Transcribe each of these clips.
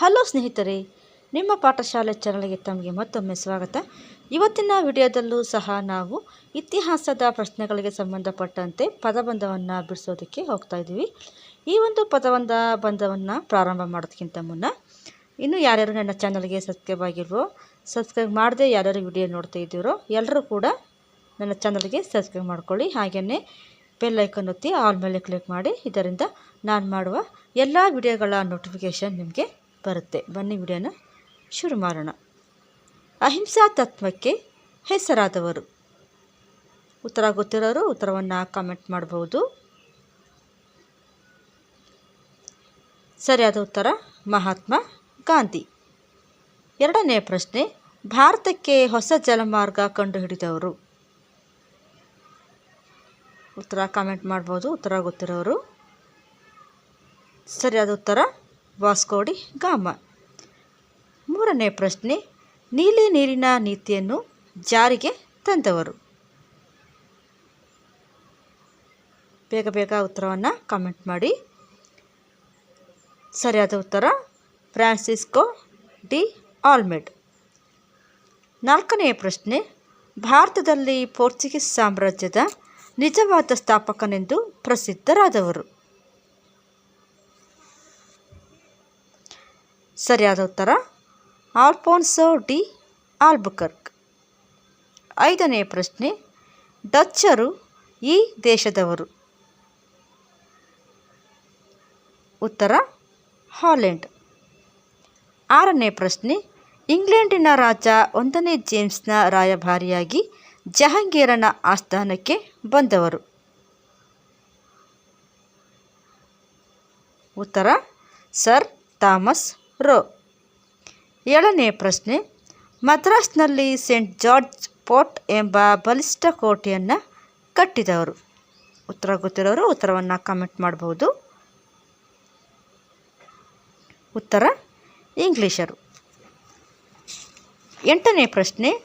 Hello ಸ್ನೇಹಿತರೆ, ನಿಮ್ಮ ಪಾಠಶಾಲೆ ಚಾನಲ್ಗೆ ತಮಗೆ ಮತ್ತೊಮ್ಮೆ ಸ್ವಾಗತ. ಇವತ್ತಿನ ವಿಡಿಯೋದಲ್ಲೂ ಸಹ ನಾವು ಇತಿಹಾಸದ ಪ್ರಶ್ನೆಗಳಿಗೆ ಸಂಬಂಧಪಟ್ಟಂತೆ ಪದಬಂಧವನ್ನು ಬಿಡಿಸೋದಕ್ಕೆ ಹೋಗ್ತಾ ಇದ್ದೀವಿ. ಈ ಒಂದು ಪದಬಂಧ ಬಂಧವನ್ನು ಪ್ರಾರಂಭ ಮಾಡೋದಕ್ಕಿಂತ ಮುನ್ನ, ಇನ್ನು ಯಾರ್ಯಾರು ನನ್ನ ಚಾನಲ್ಗೆ ಸಬ್ಸ್ಕ್ರೈಬ್ ಆಗಿಲ್ವೋ, ಸಬ್ಸ್ಕ್ರೈಬ್ ಮಾಡದೆ ಯಾರ್ಯಾರು ವಿಡಿಯೋ ನೋಡ್ತಾ ಇದ್ದೀರೋ, ಎಲ್ಲರೂ ಕೂಡ ನನ್ನ ಚಾನಲ್ಗೆ ಸಬ್ಸ್ಕ್ರೈಬ್ ಮಾಡ್ಕೊಳ್ಳಿ. ಹಾಗೆಯೇ ಬೆಲ್ ಐಕನ್ ಒತ್ತಿ ಆಲ್ ಮೇಲೆ ಕ್ಲಿಕ್ ಮಾಡಿ. ಇದರಿಂದ ನಾನು ಮಾಡುವ ಎಲ್ಲ ವಿಡಿಯೋಗಳ ನೋಟಿಫಿಕೇಷನ್ ನಿಮಗೆ ಬರುತ್ತೆ. ಬನ್ನಿ ವಿಡಿಯೋನ ಶುರು ಮಾಡೋಣ. ಅಹಿಂಸಾ ತತ್ವಕ್ಕೆ ಹೆಸರಾದವರು. ಉತ್ತರ ಗೊತ್ತಿರೋರು ಉತ್ತರವನ್ನು ಕಾಮೆಂಟ್ ಮಾಡ್ಬೋದು. ಸರಿಯಾದ ಉತ್ತರ, ಮಹಾತ್ಮ ಗಾಂಧಿ. ಎರಡನೇ ಪ್ರಶ್ನೆ, ಭಾರತಕ್ಕೆ ಹೊಸ ಜಲಮಾರ್ಗ ಕಂಡುಹಿಡಿದವರು. ಉತ್ತರ ಕಾಮೆಂಟ್ ಮಾಡ್ಬೋದು, ಉತ್ತರ ಗೊತ್ತಿರೋರು. ಸರಿಯಾದ ಉತ್ತರ ವಾಸ್ಕೋಡಿ ಗಾಮ. ಮೂರನೇ ಪ್ರಶ್ನೆ, ನೀಲಿ ನೀರಿನ ನೀತಿಯನ್ನು ಜಾರಿಗೆ ತಂದವರು. ಬೇಗ ಬೇಗ ಉತ್ತರವನ್ನು ಕಮೆಂಟ್ ಮಾಡಿ. ಸರಿಯಾದ ಉತ್ತರ, ಫ್ರಾನ್ಸಿಸ್ಕೋ ಡಿ ಆಲ್ಮೆಡ್. ನಾಲ್ಕನೆಯ ಪ್ರಶ್ನೆ, ಭಾರತದಲ್ಲಿ ಪೋರ್ಚುಗೀಸ್ ಸಾಮ್ರಾಜ್ಯದ ನಿಜವಾದ ಸ್ಥಾಪಕನೆಂದು ಪ್ರಸಿದ್ಧರಾದವರು. ಸರಿಯಾದ ಉತ್ತರ, ಆಲ್ಫೋನ್ಸೋ ಡಿ ಆಲ್ಬುಕರ್ಕ್. ಐದನೇ ಪ್ರಶ್ನೆ, ಡಚ್ಚರು ಈ ದೇಶದವರು? ಉತ್ತರ, ಹಾಲೆಂಡ್. ಆರನೇ ಪ್ರಶ್ನೆ, ಇಂಗ್ಲೆಂಡಿನ ರಾಜ ಒಂದನೇ ಜೇಮ್ಸ್ನ ರಾಯಭಾರಿಯಾಗಿ ಜಹಾಂಗೀರನ ಆಸ್ಥಾನಕ್ಕೆ ಬಂದವರು? ಉತ್ತರ, ಸರ್ ಥಾಮಸ್ ರೋ. ಏಳನೇ ಪ್ರಶ್ನೆ, ಮದ್ರಾಸ್ನಲ್ಲಿ ಸೆಂಟ್ ಜಾರ್ಜ್ ಪೋರ್ಟ್ ಎಂಬ ಬಲಿಷ್ಠ ಕೋಟೆಯನ್ನು ಕಟ್ಟಿದವರು. ಉತ್ತರ ಗೊತ್ತಿರೋರು ಉತ್ತರವನ್ನು ಕಮೆಂಟ್ ಮಾಡಬಹುದು. ಉತ್ತರ ಇಂಗ್ಲೀಷರು. ಎಂಟನೇ ಪ್ರಶ್ನೆ,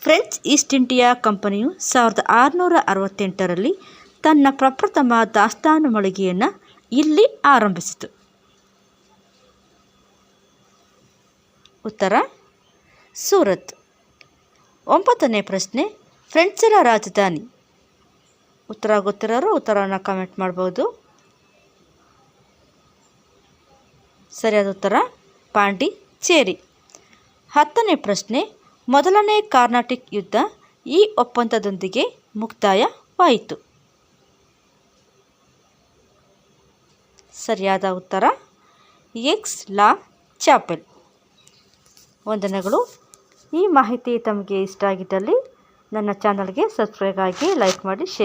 ಫ್ರೆಂಚ್ ಈಸ್ಟ್ ಇಂಡಿಯಾ ಕಂಪನಿಯು ಸಾವಿರದ ಆರುನೂರ ಅರವತ್ತೆಂಟರಲ್ಲಿ ತನ್ನ ಪ್ರಪ್ರಥಮ ದಾಸ್ತಾನು ಮಳಿಗೆಯನ್ನು ಇಲ್ಲಿ ಆರಂಭಿಸಿತು. ಉತ್ತರ, ಸೂರತ್. ಒಂಬತ್ತನೇ ಪ್ರಶ್ನೆ ಫ್ರೆಂಚರ ರಾಜಧಾನಿ. ಉತ್ತರ ಗೊತ್ತಿರೋರು ಉತ್ತರವನ್ನು ಕಾಮೆಂಟ್ ಮಾಡ್ಬೋದು. ಸರಿಯಾದ ಉತ್ತರ, ಪಾಂಡಿಚೇರಿ. ಹತ್ತನೇ ಪ್ರಶ್ನೆ, ಮೊದಲನೇ ಕಾರ್ನಾಟಿಕ್ ಯುದ್ಧ ಈ ಒಪ್ಪಂದದೊಂದಿಗೆ ಮುಕ್ತಾಯವಾಯಿತು. ಸರಿಯಾದ ಉತ್ತರ, ಎಕ್ಸ್ ಲಾ ಚಾಪೆಲ್. ವಂದನೆಗಳು. ಈ ಮಾಹಿತಿ ತಮಗೆ ಇಷ್ಟ ಆಗಿದ್ದಲ್ಲಿ ನನ್ನ ಚಾನಲ್ಗೆ ಸಬ್ಸ್ಕ್ರೈಬ್ ಆಗಿ ಲೈಕ್ ಮಾಡಿ ಶೇರ್